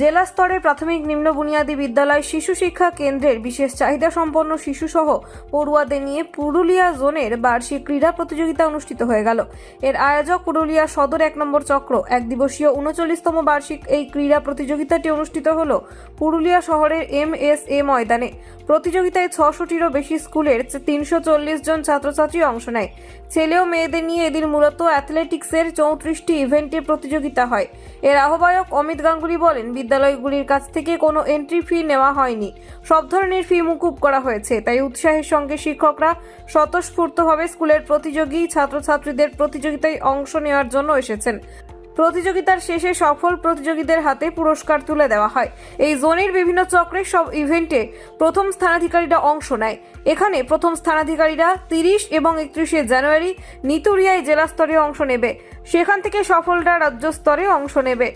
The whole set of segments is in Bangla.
জেলা স্তরে প্রাথমিক নিম্ন বুনিয়াদী বিদ্যালয় শিশু শিক্ষা কেন্দ্রের বিশেষ চাহিদা সম্পন্ন শিশুসহ পড়ুয়াদের নিয়ে পুরুলিয়া জোনের বার্ষিক ক্রীড়া প্রতিযোগিতা অনুষ্ঠিত হয়ে গেল। এর আয়োজক পুরুলিয়া সদর এক নম্বর চক্র। এক দিবসীয় উনচল্লিশতম বার্ষিক এই ক্রীড়া প্রতিযোগিতাটি অনুষ্ঠিত হল পুরুলিয়া শহরের এম এস এ ময়দানে। প্রতিযোগিতায় ছশোটিরও বেশি স্কুলের তিনশো চল্লিশ জন ছাত্রছাত্রী অংশ নেয়। ছেলে ও মেয়েদের নিয়ে এদিন মূলত অ্যাথলেটিক্সের চৌত্রিশটি ইভেন্টে প্রতিযোগিতা হয়। এর আহ্বায়ক অমিত গাঙ্গুলি বলেন বিদ্যালয়গুলির কাছ থেকে কোনো এন্ট্রি ফি নেওয়া হয়নি। সব ধরনের ফি মুকুব করা হয়েছে। তাই উৎসাহের সঙ্গে শিক্ষকরা স্বতঃস্ফূর্তভাবে স্কুলের প্রতিযোগী, ছাত্রছাত্রীদের প্রতিযোগিতায় অংশ নেওয়ার জন্য এসেছেন। প্রতিযোগিতার শেষে সফল প্রতিযোগীদের হাতে পুরস্কার তুলে দেওয়া হয়। এই জোনের বিভিন্ন চক্রের সব ইভেন্টে প্রথম স্থানাধিকারীরা অংশ নেয়। এখানে প্রথম স্থানাধিকারীরা তিরিশ এবং একত্রিশে জানুয়ারি নিতুরিয়ায় জেলা স্তরে অংশ নেবে। সেখান থেকে সফলরা রাজ্য স্তরে অংশ নেবে।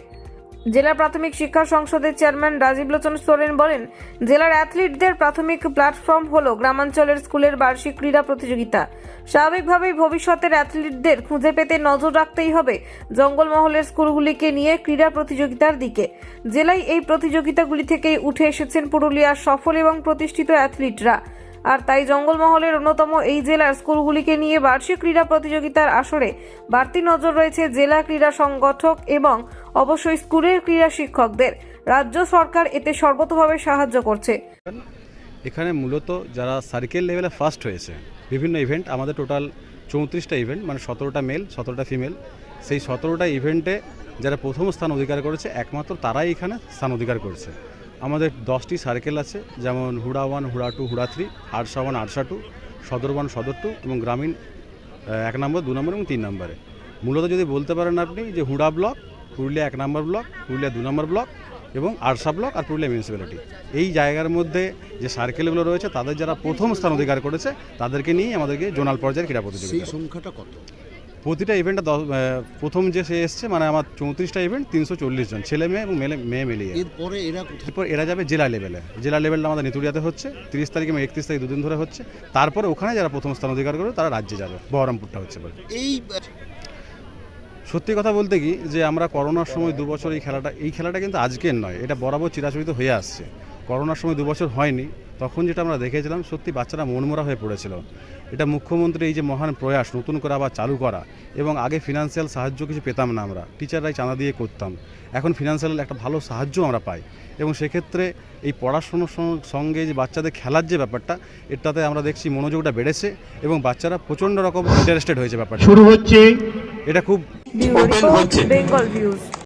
জেলা প্রাথমিক শিক্ষা সংসদের চেয়ারম্যান রাজীব লোচন সোরেন বলেন, জেলার অ্যাথলিটদের প্রাথমিক প্ল্যাটফর্ম হল গ্রামাঞ্চলের স্কুলের বার্ষিক ক্রীড়া প্রতিযোগিতা। স্বাভাবিকভাবেই ভবিষ্যতের অ্যাথলিটদের খুঁজে পেতে নজর রাখতেই হবে জঙ্গলমহলের স্কুলগুলিকে নিয়ে ক্রীড়া প্রতিযোগিতার দিকে। জেলায় এই প্রতিযোগিতাগুলি থেকেই উঠে এসেছেন পুরুলিয়ার সফল এবং প্রতিষ্ঠিত অ্যাথলিটরা। আর তাই জঙ্গলমহলের অন্যতম এই জেলার স্কুলগুলিকে নিয়ে বার্ষিক ক্রীড়া প্রতিযোগিতার আসরে বাড়তি নজর রয়েছে জেলা ক্রীড়া সংগঠক এবং অবশ্যই স্কুলের ক্রীড়া শিক্ষকদের। রাজ্য সরকার এতে সর্বতভাবে সাহায্য করছে। এখানে মূলত যারা সার্কেল লেভেলে ফার্স্ট হয়েছে, বিভিন্ন ইভেন্ট আমাদের টোটাল চৌত্রিশটা ইভেন্ট মানে সতেরোটা মেল সতেরোটা ফিমেল সেই সতেরোটা ইভেন্টে যারা প্রথম স্থান অধিকার করেছে, একমাত্র তারাই এখানে স্থান অধিকার করেছে। আমাদের দশটি সার্কেল আছে, যেমন Hura one Hura two Hura three Arsha one Arsha two Sadar one Sadar two এবং গ্রামীণ এক নম্বর দু নম্বর এবং তিন নম্বরে মূলত যদি বলতে পারেন আপনি যে হুড়া ব্লক পুরুলিয়া এক নম্বর ব্লক পুরুলিয়া দু নম্বর ব্লক এবং আরশা ব্লক আর পুরুলিয়া মিউনিসিপ্যালিটি এই জায়গার মধ্যে যে সার্কেলগুলো রয়েছে, তাদের যারা প্রথম স্থান অধিকার করেছে, তাদেরকে নিয়েই আমাদেরকে জোনাল পর্যায়ের ক্রীড়া প্রতিযোগিতা। সংখ্যাটা কত? প্রতিটা ইভেন্টে প্রথম যে সে এসছে মানে আমার চৌত্রিশটা ইভেন্ট তিনশো চল্লিশ জন ছেলে মেয়ে এবং মেলে মেয়ে মিলিয়ে। এরপরে এরা এরপর এরা যাবে জেলা লেভেলে জেলা লেভেলটা আমাদের নিতুরিয়াতে হচ্ছে তিরিশ তারিখ এবং একত্রিশ তারিখ দুদিন ধরে হচ্ছে। তারপরে ওখানে যারা প্রথম স্থান অধিকার করবে তারা রাজ্যে যাবে বহরমপুরটা হচ্ছে বলে। এই সত্যি কথা বলতে কি যে আমরা করোনার সময় দু বছর এই খেলাটা এই খেলাটা কিন্তু আজকের নয় এটা বরাবর চিরাচরিত হয়ে আসছে। করোনার সময় দু বছর হয়নি তখন যেটা আমরা দেখেছিলাম সত্যি বাচ্চারা মনমরা হয়ে পড়েছিল। এটা মুখ্যমন্ত্রী এই যে মহান প্রয়াস নতুন করে আবার চালু করা এবং আগে ফিনান্সিয়াল সাহায্য কিছু পেতাম না আমরা। টিচাররাই চাঁদা দিয়ে করতাম। এখন ফিনান্সিয়াল একটা ভালো সাহায্য আমরা পাই। এবং সেক্ষেত্রে এই পড়াশুনোর সঙ্গে যে বাচ্চাদের খেলার যে ব্যাপারটা এটাতে আমরা দেখছি মনোযোগটা বেড়েছে এবং বাচ্চারা প্রচণ্ড রকম ইন্টারেস্টেড হয়েছে ব্যাপারটা। শুরু হচ্ছে এটা খুব বেঙ্গল ভিউজ